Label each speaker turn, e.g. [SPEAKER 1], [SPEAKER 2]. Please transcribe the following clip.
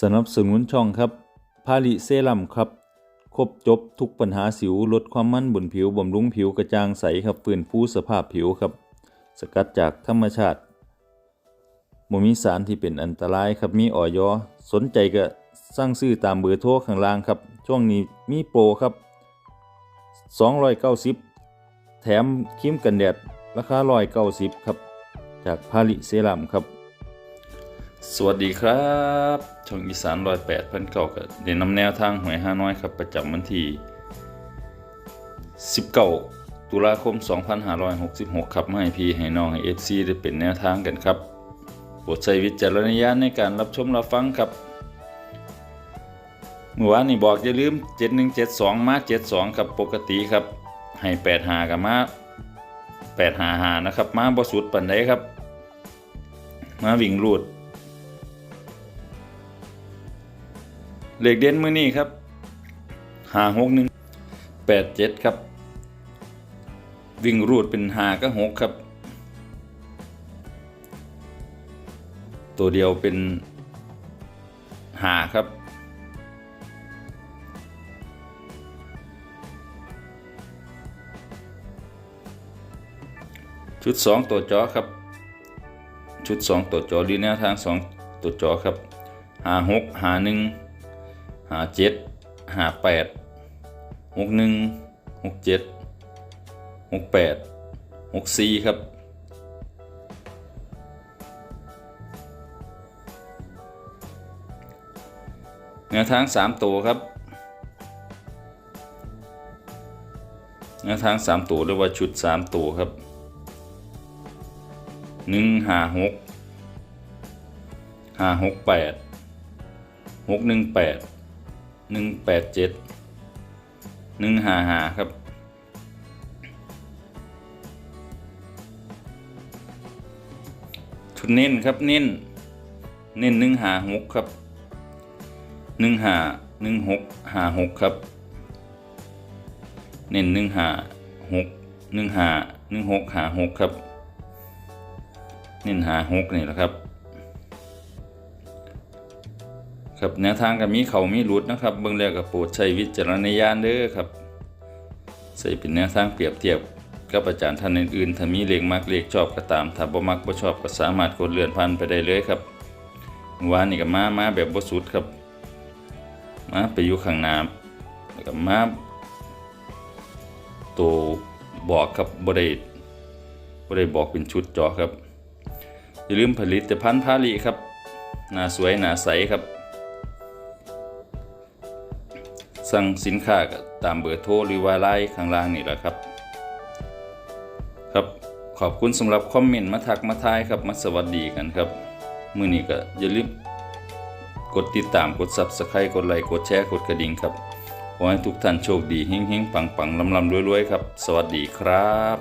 [SPEAKER 1] สนับสนุนช่องครับพาลิเซรั่มครับ ครบจบทุกปัญหาสิวลดความมันบนผิวบำรุงผิวกระจ่างใสครับฟื้นฟูสภาพผิวครับ สกัดจากธรรมชาติบ่มีสารที่เป็นอันตรายครับมีออยอสนใจก็สั่งซื้อตามเบอร์โทรข้างล่างครับ ช่วงนี้มีโปรครับ 290 แถมครีมกันแดด ราคา190 ครับ จากพาลิเซรั่มครับ สวัสดีครับช่องอีสานร้อยแปดพันเก่ากับเด่นนำแนวทางหวยห้าน้อยครับ ประจำวันที่19ตุลาคม 2566 ครับมาให้พี่ให้น้องให้ FC ได้เป็นแนวทางกันครับโปรดใช้วิจารณญาณในการรับชมรับฟังครับเมื่อวานนี้บอกอย่าลืม 7172 มา 72 ครับปกติครับ ให้85กับมา855นะครับ มาบ่สุดปานใดครับ มาวิ่งรูด เหลขเด่นมือนี้ครับหาหกหนึ่งแปดเจ็ดครับ วิ่งรูดเป็นหาก็หกครับ ตัวเดียวเป็นหาครับชุดสองตัวจอครับ ชุดสองตัวจอหรือแนวทางสองตัวจอครับหาหกหาหนึ่ง หาเจ็ดหาแปดหกหนึ่งหกเจ็ดหกแปดหกสี่ครับแนวทางสามตัวครับแนวทางสามตัวเรียกว่าชุดสามตัวครับหนึ่งหาหกหาหกแปดหกหนึ่งแปด หนึ่งแปดเจ็ดหนึ่งหาหาครับ ชุดเน้นครับเน้น เน้นหนึ่งหาหกครับหนึ่งหาหนึ่งหกหาหกครับ เน้นหนึ่งหาหกหนึ่งหาหนึ่งหกหาหกครับ เน้นหาหกนี่แหละครับ ครับแนวทางกับมีเขามีรุดนะครับ เบื้องแรกกับโปรดใช้วิจารณญาณเด้อครับใส่เป็นแนวทางเปรียบเทียบกับอาจารย์ท่านอื่นๆถ้ามีเลขมักเลขชอบก็ตามถ้าบ่มักบ่ชอบก็สามารถกดเลื่อนผ่านไปได้เลยครับวานนี่ก็มามาแบบบ่สุดครับมาไปอยู่ข้างหน้าแล้วก็มาตัวบอกครับบ่ได้บ่ได้บอกเป็นชุดจอครับอย่าลืมผลิตภัณฑ์พาลีครับหน้าสวยหน้าใสครับ สั่งสินค้าก็ตามเบอร์โทรหรือว่าไลน์ข้างล่างนี่แหละครับ ครับขอบคุณสำหรับคอมเมนต์มาทักมาทายครับมาสวัสดีกันครับมื่อนี้ก็อย่าลืมกดติดตามกด Subscribe กดไลค์กดแชร์กดกระดิ่งครับขอให้ทุกท่านโชคดีเฮงๆปังๆลำๆรวยๆครับ สวัสดีครับ